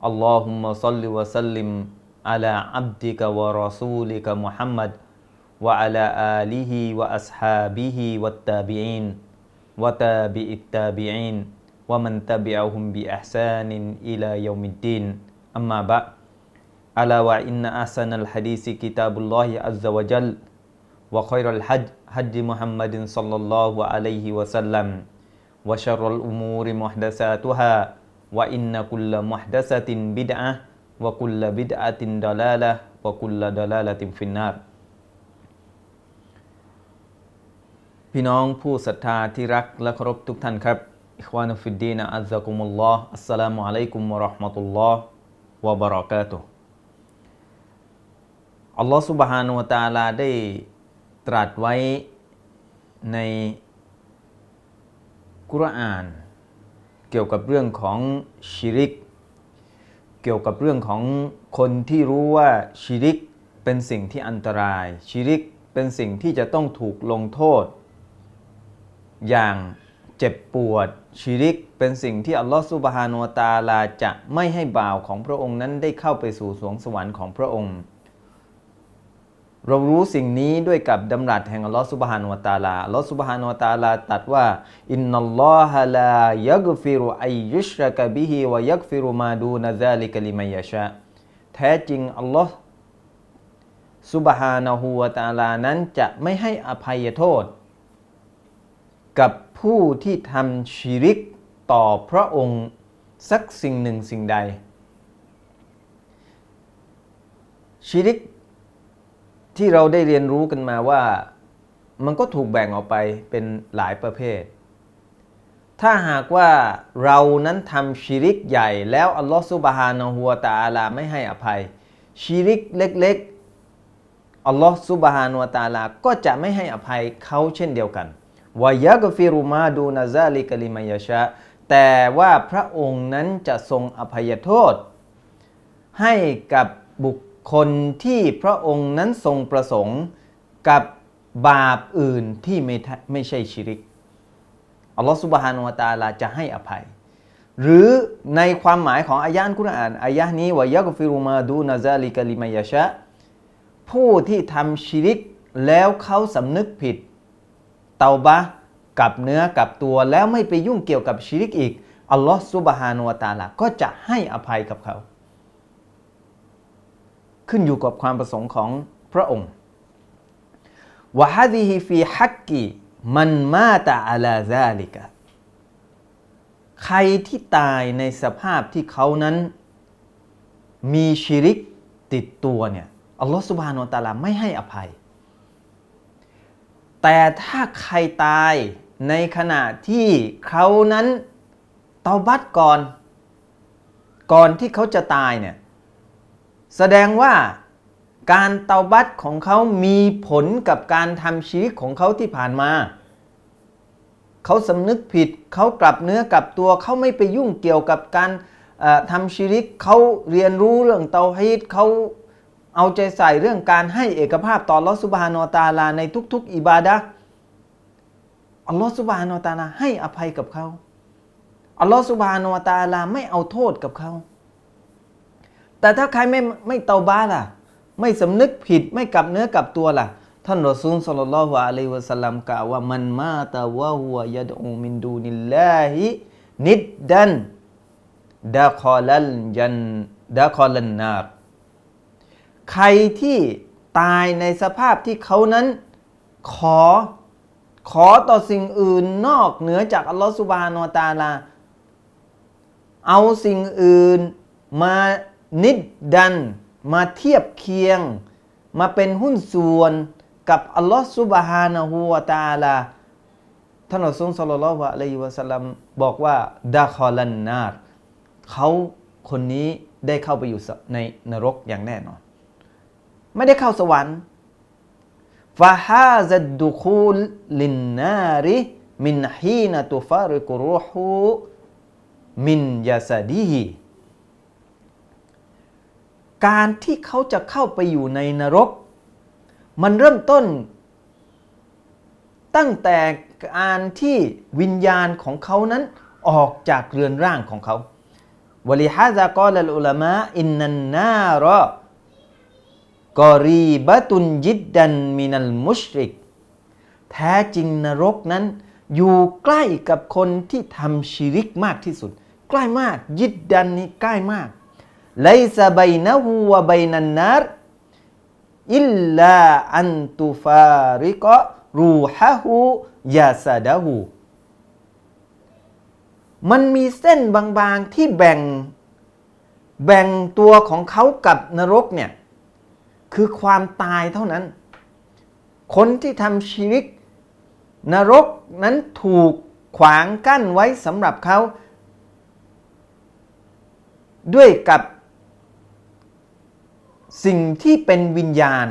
Allahumma salli wa sallim ala abdika wa rasulika Muhammad wa ala alihi wa ashabihi wa tabi'in wa tabi'it tabi'in wa man tabi'ahum bi ahsanin ila yaumiddin. Amma ba' ala wa inna ahsanal hadisi kitabullahi azza wa jal wa khairal hadj hadj Muhammadin sallallahu alaihi wasallam wa syarrul umuri muhdatsatuha wa inna kulla muhdasatin bid'ah wa kulla bid'atin dalalah wa kulla dalalatin finnar พี่น้องผู้ศรัทธาที่รักและเคารพทุกท่านครับอิควานุฟิดดีนอัลซากุมุลลอฮ์อัสสลามุอะลัยกุมวะราะห์มะตุลลอฮ์วะบะเราะกาตุฮ์อัลลอฮ์ซุบฮานุวะตะอาลาได้ตรัสไว้ในกุรอาน เกี่ยวกับเรื่องของชิริก เกี่ยวกับเรื่องของคนที่รู้ว่าชิริกเป็นสิ่งที่อันตราย ชิริกเป็นสิ่งที่จะต้องถูกลงโทษ อย่างเจ็บปวดชิริกเป็นสิ่งที่อัลลอฮฺซุบฮานุวตาลาจะไม่ให้บ่าวของพระองค์นั้นได้เข้าไปสู่สวงสวรรค์ของพระองค์ เรารู้สิ่งนี้ด้วยกับดำรัสแห่งอัลลอฮฺซุบฮานุวะตาลาอัลลอฮฺซุบฮานุวะตาลาตรัสว่าอินนัลลอฮะลายักฟิรุอัยยุชรกะบิฮิวยักฟิรุมาดูนะซาลิกะลิมัยะชาแท้จริงอัลลอฮฺซุบฮานะฮูวะตาลานั้นจะไม่ให้อภัยโทษ กับผู้ที่ทำชิริกต่อพระองค์สักสิ่งหนึ่งสิ่งใด ชิริก ที่เราได้เรียนรู้กันมาว่ามันก็ถูกแบ่งออกไปเป็นหลายประเภท ถ้าหากว่าเรานั้นทำชิริกใหญ่แล้วอัลลอฮฺซุบฮานะฮูวะตาลาไม่ให้อภัย ชิริกเล็กๆอัลลอฮฺซุบฮานะฮูวะตาลาก็จะไม่ให้อภัยเขาเช่นเดียวกันวายักฟิรุมาดูนาซาลิกลิมายชะแต่ว่าพระองค์นั้นจะทรงอภัยโทษ ให้กับบุค คลที่พระองค์นั้นทรงประสงค์กับบาปอื่นที่ไม่ไม่ใช่ชิริกอัลลอฮฺสุบฮานุวะตาลาจะให้อภัย หรือในความหมายของอายะห์กุรอานอายะห์นี้วายักฟิรุมาดูนาซาลิกลิมายาชะผู้ที่ทำชิริกแล้วเขาสำนึกผิด เตาบะกับเนื้อกับตัวแล้วไม่ไปยุ่งเกี่ยวกับชิริกอีกอัลลอฮฺซุบฮานุวะตาลาก็จะให้อภัยกับเขา ขึ้นอยู่กับความประสงค์ของพระองค์วะฮะดีฮิฟีฮักกีมันมาตะอาลาซาลิกะใครที่ตายในสภาพที่เขานั้น มีชิริกติดตัวเนี่ยอัลลอฮฺซุบฮานุตาลาไม่ให้อภัย แต่ถ้าใครตายในขณะที่เขานั้นเตาบัตก่อน ก่อนที่เขาจะตายเนี่ย แสดงว่าการเตาบัตของเขามีผลกับการทำชีวิตของเขาที่ผ่านมา เขาสำนึกผิดเขากลับเนื้อกลับตัวเขาไม่ไปยุ่งเกี่ยวกับการทำชีริกเขาเรียนรู้เรื่องเตาฮีดเขาเอาใจใส่เรื่องการให้เอกภาพต่อลอสุบฮานอตาลาในทุก ๆ อิบาดะอัลลอฮฺสุบฮานอตาลาให้อภัยกับเขาอัลลอฮฺสุบฮานอตาลาไม่เอาโทษกับเขา แต่ถ้าใครไม่ไม่เตาบ้าล่ะ ไม่สำนึกผิดไม่กลับเนื้อกลับตัวล่ะ ท่านรอซูลสัลลัลลอฮุอะลัยฮิวะสัลลัมกล่าวว่ามันมาตะวะฮุวยัดอูมินดูนิลลาฮินิดดันดะคอลัลยันดะคอลันนาร์ใครที่ตายในสภาพที่เขานั้นขอขอต่อสิ่งอื่นนอกเหนือจากอัลลอฮฺสุบานอตาลา เอาสิ่งอื่นมา นิดดันมาเทียบเคียง มาเป็นหุ้นส่วนกับอัลลอฮฺสุบฮานะฮูวาตาลาท่านอัลลอฮฺสัลลัลลอฮุอะลัยฮิวะสัลลัมบอกว่าดาคอลันนาร์เขาคนนี้ได้เข้าไปอยู่ในนรกอย่างแน่นอน ไม่ได้เข้าสวรรค์ฟาฮาซัดดุคูลลินนาริมินฮีนตุฟาริกุรูฮูมินยาซาดีฮี การที่เขาจะเข้าไปอยู่ในนรก มันเริ่มต้น ตั้งแต่การที่วิญญาณของเขานั้นออกจากเรือนร่างของเขาวลิฮะซากอลอุลามะอินนันนารอกอรีบะตุนยิดดันมินัลมุชริก แท้จริงนรกนั้น อยู่ใกล้กับคนที่ทำชิริกมากที่สุด ใกล้มากยิดดันนี่ใกล้มาก ไลซาบัยนะฮูวะบัยนันนารอิลลาอันตุฟาริกะรูฮะฮูยาซาดะฮูมันมีเส้นบางๆที่แบ่ง แบ่งตัวของเขากับนรกเนี่ย คือความตายเท่านั้น คนที่ทำชีริก นรกนั้นถูกขวางกั้นไว้สำหรับเขา ด้วยกับ สิ่งที่เป็นวิญญาณ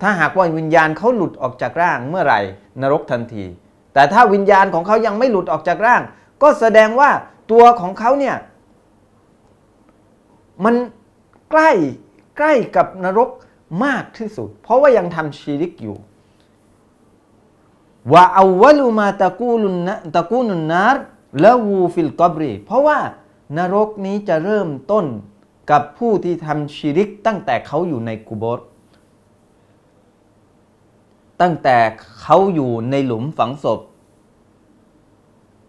ถ้าหากว่าวิญญาณเขาหลุดออกจากร่างเมื่อไหร่ นรกทันที แต่ถ้าวิญญาณของเขายังไม่หลุดออกจากร่าง ก็แสดงว่าตัวของเขาเนี่ยมันใกล้ใกล้กับนรกมากที่สุด เพราะว่ายังทำชีริกอยู่ว่าอาวลุมาตะกูลุนนะตะกูนุนนารละวูฟิลกอบรีเพราะว่านรกนี้จะเริ่มต้น กับผู้ที่ทำชีริกตั้งแต่เขาอยู่ในกุโบรตั้งแต่เขาอยู่ในหลุมฝังศพ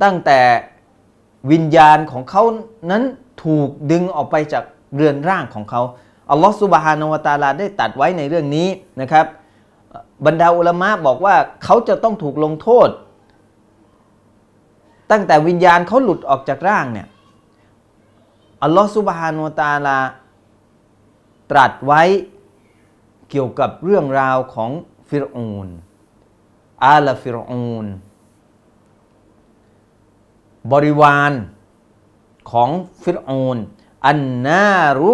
ตั้งแต่วิญญาณของเขานั้นถูกดึงออกไปจากเรือนร่างของเขาอัลลอฮฺสุบฮานาวตาลาได้ตัดไว้ในเรื่องนี้นะครับ บรรดาอุลามะบอกว่าเขาจะต้องถูกลงโทษ ตั้งแต่วิญญาณเขาหลุดออกจากร่างเนี่ย อัลลอฮฺสุบฮานาวตาลา ตรัสไว้เกี่ยวกับเรื่องราวของฟิรอูนอาลฟิรอูนบริวารของฟิรอูนอันนารุ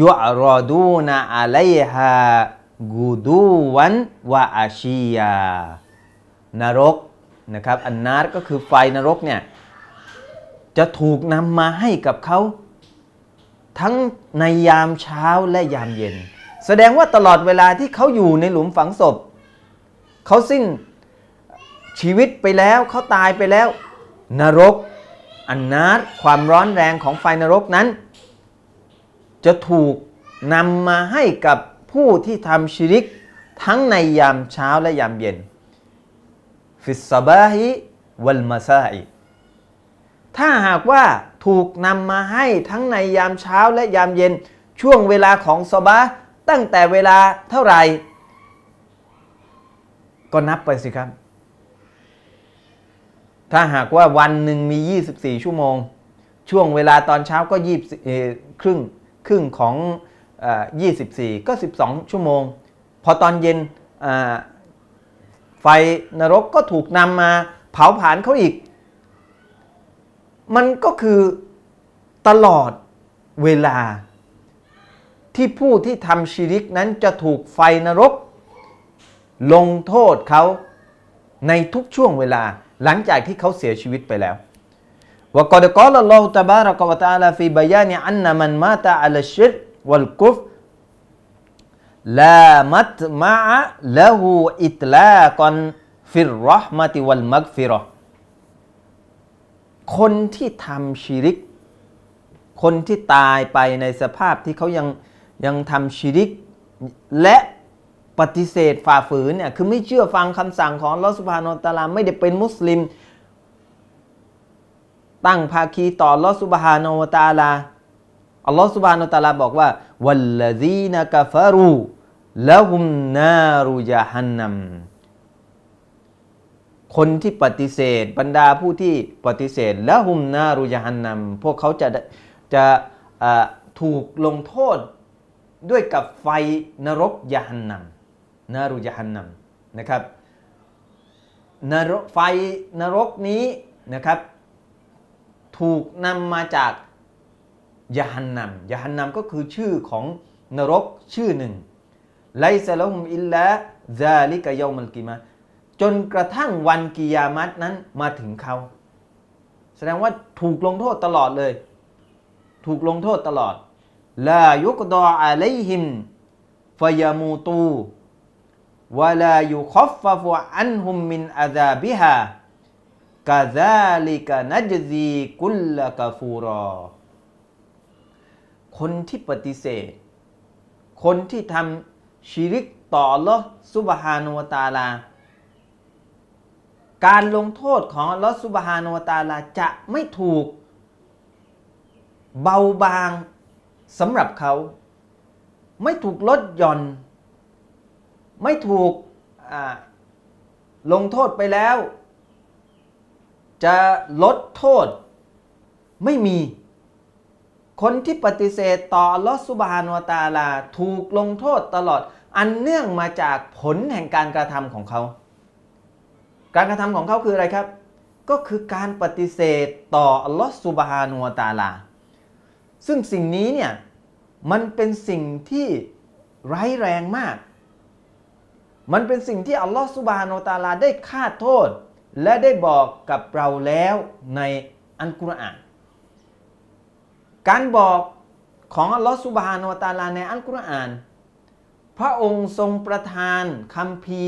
ยุอรอดูนาอะลัยฮากูดูวันวะอาชียานรกนะครับ อันนารก็คือไฟนรกเนี่ย จะถูกนำมาให้กับเขา ทั้งในยามเช้าและยามเย็น แสดงว่าตลอดเวลาที่เขาอยู่ในหลุมฝังศพ เขาสิ้นชีวิตไปแล้วเขาตายไปแล้ว นรก อันนาร์ความร้อนแรงของไฟนรกนั้น จะถูกนำมาให้กับผู้ที่ทำชิริก ทั้งในยามเช้าและยามเย็นฟิสซาบาฮิวัลมาซาอิ ถ้าหากว่าถูกนำมาให้ทั้งในยามเช้าและยามเย็นช่วงเวลาของซบาตั้งแต่เวลาเท่าไหร่ ก็นับไปสิครับ ถ้าหากว่าวันหนึ่งมี 24 ชั่วโมง ช่วงเวลาตอนเช้าก็ยี่ครึ่งครึ่งของ24 ก็ 12 ชั่วโมง พอตอนเย็นไฟนรกก็ถูกนำมาเผาผลาญเขาอีก มันก็คือตลอดเวลา ที่ผู้ที่ทำชีริกนั้นจะถูกไฟนรก ลงโทษเขาในทุกช่วงเวลาหลังจากที่เขาเสียชีวิตไปแล้ววกอดกอลลอฮฺตบารักวะตาลาฟีบยานีอันนัมันมาตะอัลชิรวัลกุฟลามัตมะละหูอิตลากันฟิรรห์มติวัลมักฟิรอ คนที่ทำชีริก คนที่ตายไปในสภาพที่เขายังยังทำชีริก และปฏิเสธฝ่าฝืนเนี่ยคือไม่เชื่อฟังคำสั่งของลอสุภานอตาลาไม่ได้เป็นมุสลิม ตั้งภาคีต่อลอสุบฮานอตาลาอัลลอฮฺสุบฮานอตาลาบอกว่าวัลลซีนกฟารูละหุมนารุยาฮันนัม คนที่ปฏิเสธ บรรดาผู้ที่ปฏิเสธและหุมนารุยาฮันนัมพวกเขาจะจะถูกลงโทษด้วยกับไฟนรกยาฮันนัมนารุยาฮันนัมนะครับนรกไฟนรกนี้นะครับ ถูกนำมาจากยาฮันนัมยาฮันนัมก็คือชื่อของนรกชื่อหนึ่งไลซะละฮุมอิลลาซาลิกะยอมัลกิมะฮ์ จนกระทั่งวันกิยามัตนั้นมาถึงเขา แสดงว่าถูกลงโทษตลอดเลย ถูกลงโทษตลอดลายุกดออะลัยฮิมฟยามูตูวะลายุคอฟฟะฟอันฮุมมินอาซาบิฮากาซาลิกะนัจซีกุลละกาฟูรอ คนที่ปฏิเสธ คนที่ทำชิริกต่อ Allah ซุบฮานุวตาลา การลงโทษของ Allah ซุบฮานวตาลาจะไม่ถูกเบาบางสำหรับเขา ไม่ถูกลดหย่อน ไม่ถูกลงโทษไปแล้ว จะลดโทษไม่มี คนที่ปฏิเสธต่อลอสุบฮานวตาลา ถูกลงโทษตลอด อันเนื่องมาจากผลแห่งการกระทำของเขา การกระทำของเขาคืออะไรครับ ก็คือการปฏิเสธต่ออัลลอฮฺสุบฮานุตาลา ซึ่งสิ่งนี้เนี่ยมันเป็นสิ่งที่ร้ายแรงมาก มันเป็นสิ่งที่อัลลอฮฺสุบฮานุตาลาได้ฆ่าโทษ และได้บอกกับเราแล้วในอัลกุรอาน การบอกของอัลลอฮฺสุบฮานุตาลาในอัลกุรอาน พระองค์ทรงประทานคำพี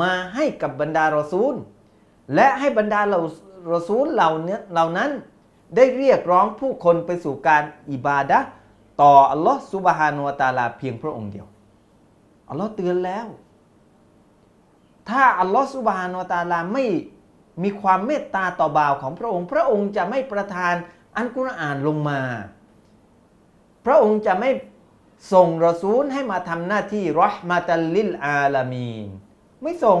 มาให้กับบรรดารอซูล และให้บรรดาเรอซูลเหล่านี้เหล่านั้น ได้เรียกร้องผู้คนไปสู่การอิบาดะต่ออัลลอฮฺสุบฮานุวะตาลาเพียงพระองค์เดียวอัลลอฮ์เตือนแล้ว ถ้าอัลลอฮฺสุบฮานุวะตาลาไม่มีความเมตตาต่อบ่าวของพระองค์ พระองค์จะไม่ประทานอันกุรอานลงมา พระองค์จะไม่ส่งรอซูลให้มาทำหน้าที่รอห์มาตัลลิลอาลามีน ไม่ส่ง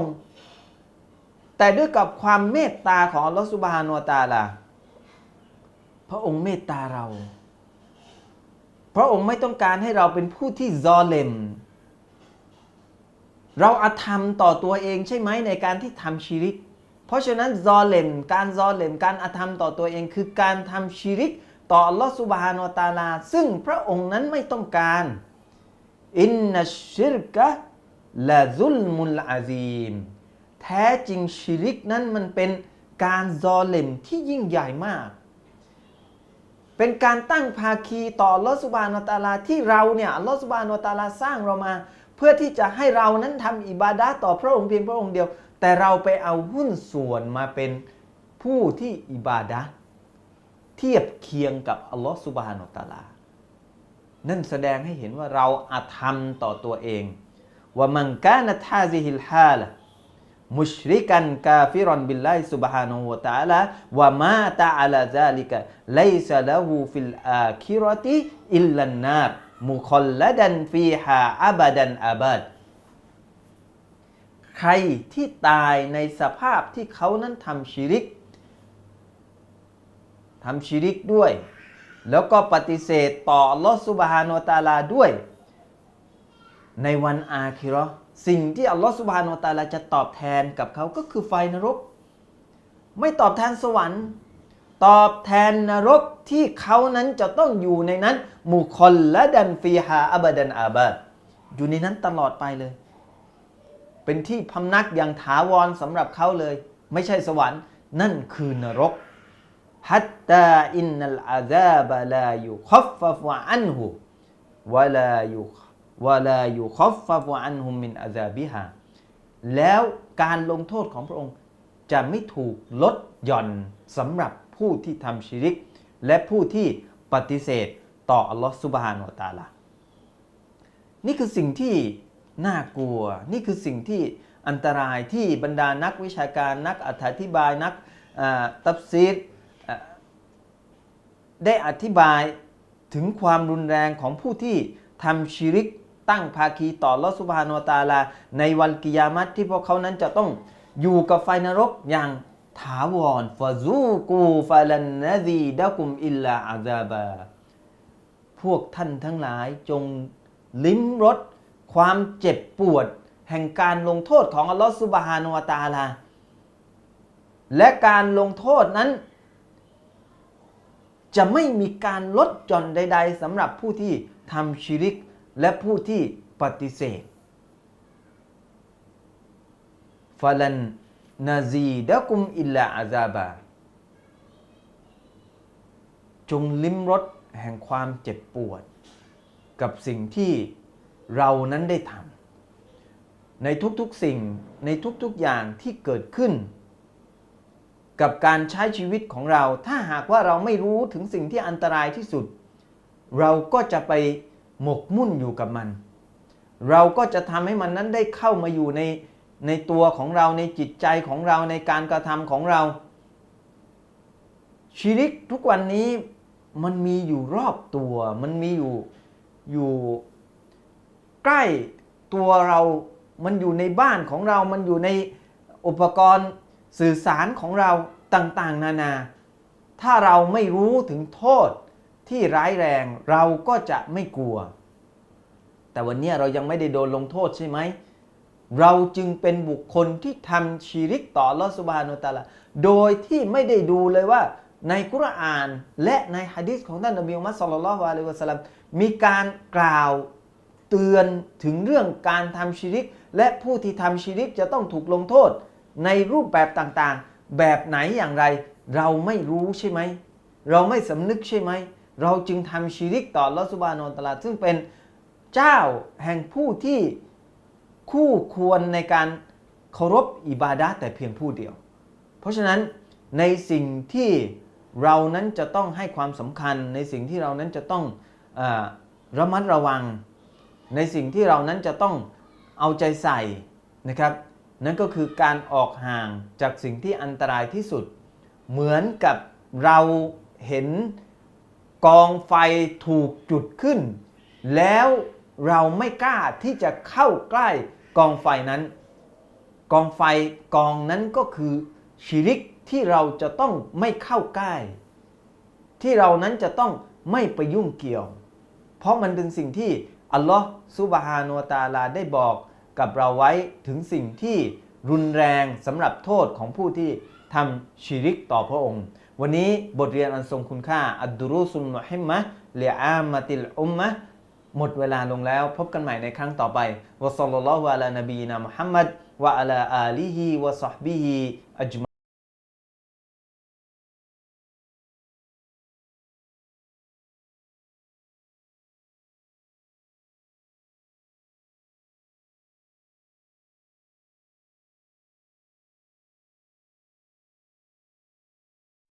แต่ด้วยกับความเมตตาของอัลลอฮฺสุบฮานุวตาลาพระองค์เมตตาเรา พระองค์ไม่ต้องการให้เราเป็นผู้ที่ซอเลม เราอาธรรมต่อตัวเองใช่ไหมในการที่ทำชีริก เพราะฉะนั้นซอเลม การซอเลม การอาธรรมต่อตัวเองคือการทำชีริกต่ออัลลอฮฺสุบฮานาตาลา ซึ่งพระองค์นั้นไม่ต้องการ อินนัชชิรกะ ละซุลมุลอาซีม แท้จริงชิริกนั้นมันเป็นการซอเลมที่ยิ่งใหญ่มาก เป็นการตั้งภาคีต่อลอสุบานาตาลาที่เราเนี่ยลอสุบานาตาลาสร้างเรามา เพื่อที่จะให้เรานั้นทำอิบาดะต่อพระองค์เพียงพระองค์เดียว แต่เราไปเอาหุ้นส่วนมาเป็นผู้ที่อิบาดะเทียบเคียงกับอัลลอฮฺสุบฮานาตาลา นั่นแสดงให้เห็นว่าเราอาธรรมต่อตัวเอง ว่ามันกานะทฮาซิฮิลฮาละมุชริกันกาฟิรอนบิลลาฮิซุบฮานะฮูวะตะอาลาวะมาตะอาลาซาลิกะไลซะละฮูฟิลอาคิรติอิลลันนารมุคอลละดันฟีฮาอับดันอับัดใครที่ตายในสภาพที่เขานั้นทำชิริกทำชิริกด้วย แล้วก็ปฏิเสธต่อลอสุบฮานาตาลาด้วย ในวันอาคิราะห์สิ่งที่อัลลอฮฺสุบฮานาตาลาจะตอบแทนกับเขาก็คือไฟนรก ไม่ตอบแทนสวรรค์ ตอบแทนนรกที่เขานั้นจะต้องอยู่ในนั้นมุคอลละดันฟีฮาอับดันอาบัดอยู่ในนั้นตลอดไปเลย เป็นที่พำนักอย่างถาวรสำหรับเขาเลย ไม่ใช่สวรรค์ นั่นคือนรกฮัตตาอินนัลอาซาบะลายุคฟฟะฟุอันหุวะลายุ วะลายุคอฟฟะฟุอันฮุมมินอาซาบิฮาแล้วการลงโทษของพระองค์จะไม่ถูกลดหย่อนสำหรับผู้ที่ทำชิริก และผู้ที่ปฏิเสธต่ออัลลอฮฺสุบฮานาตาลานี่คือสิ่งที่น่ากลัว นี่คือสิ่งที่อันตรายที่บรรดานักวิชาการนักอธิบายนักตับซีดได้อธิบายถึงความรุนแรงของผู้ที่ทำชิริก ตั้งภาคีต่อลอสุบฮานตาลา ในวันกิยามัตที่พวกเขานั้นจะต้องอยู่กับไฟนรกอย่างถาวรฟาซูกูฟาลันนาซีดะกุมอิลลาอาซาบา พวกท่านทั้งหลายจงลิ้มรสความเจ็บปวด แห่งการลงโทษของอัลลอฮฺสุบฮานุวาตาลา และการลงโทษนั้น จะไม่มีการลดหย่อนใด ๆสำหรับผู้ที่ทำชิริก และผู้ที่ปฏิเสธฟาลันนาซีดะกุมอิลลาอาซาบา จงลิ้มรสแห่งความเจ็บปวด กับสิ่งที่เรานั้นได้ทำในทุกๆสิ่งในทุกๆอย่างที่เกิดขึ้น กับการใช้ชีวิตของเรา ถ้าหากว่าเราไม่รู้ถึงสิ่งที่อันตรายที่สุด เราก็จะไป หมกมุ่นอยู่กับมัน เราก็จะทำให้มันนั้นได้เข้ามาอยู่ในในตัวของเราในจิตใจของเราในการกระทำของเรา ชีริกทุกวันนี้มันมีอยู่รอบตัว มันมีอยู่อยู่ใกล้ตัวเรา มันอยู่ในบ้านของเรา มันอยู่ในอุปกรณ์สื่อสารของเราต่างๆ นานา ถ้าเราไม่รู้ถึงโทษ ที่ร้ายแรงเราก็จะไม่กลัว แต่วันนี้เรายังไม่ได้โดนลงโทษใช่ไหม เราจึงเป็นบุคคลที่ทำชีริกต่อลอสุบานุตาลาโดยที่ไม่ได้ดูเลยว่าในกุรอานและในฮะดิษของท่านนบีมุฮัมมัดสุลลัลลอฮุอะลัยฮิวะสัลลัมมีการกล่าวเตือนถึงเรื่องการทำชีริก และผู้ที่ทำชีริกจะต้องถูกลงโทษ ในรูปแบบต่างๆ แบบไหนอย่างไร เราไม่รู้ใช่ไหม เราไม่สำนึกใช่ไหม เราจึงทำชีริกต่อลอสุบานอตลาซึ่งเป็นเจ้าแห่งผู้ที่คู่ควรในการเคารพอิบาดะแต่เพียงผู้เดียว เพราะฉะนั้นในสิ่งที่เรานั้นจะต้องให้ความสำคัญ ในสิ่งที่เรานั้นจะต้องอระมัดระวัง ในสิ่งที่เรานั้นจะต้องเอาใจใส่นะครับ นั่นก็คือการออกห่างจากสิ่งที่อันตรายที่สุด เหมือนกับเราเห็น กองไฟถูกจุดขึ้น แล้วเราไม่กล้าที่จะเข้าใกล้กองไฟนั้น กองไฟกองนั้นก็คือชิริกที่เราจะต้องไม่เข้าใกล้ ที่เรานั้นจะต้องไม่ไปยุ่งเกี่ยว เพราะมันเป็นสิ่งที่อัลลอฮ์ซุบฮานุวตาลาได้บอกกับเราไว้ถึงสิ่งที่รุนแรงสำหรับโทษของผู้ที่ทำชิริกต่อพระองค์ วันนี้บทเรียนอันทรงคุณค่า อัดดุรุสุนมุฮิมมะเลียอามาติลอุมมะหมดเวลาลงแล้ว พบกันใหม่ในครั้งต่อไปวะซัลลัลลอฮุอะลานบีนามุฮัมมัดวะอะลาอาลีฮิวะซอฮบิฮิอัจม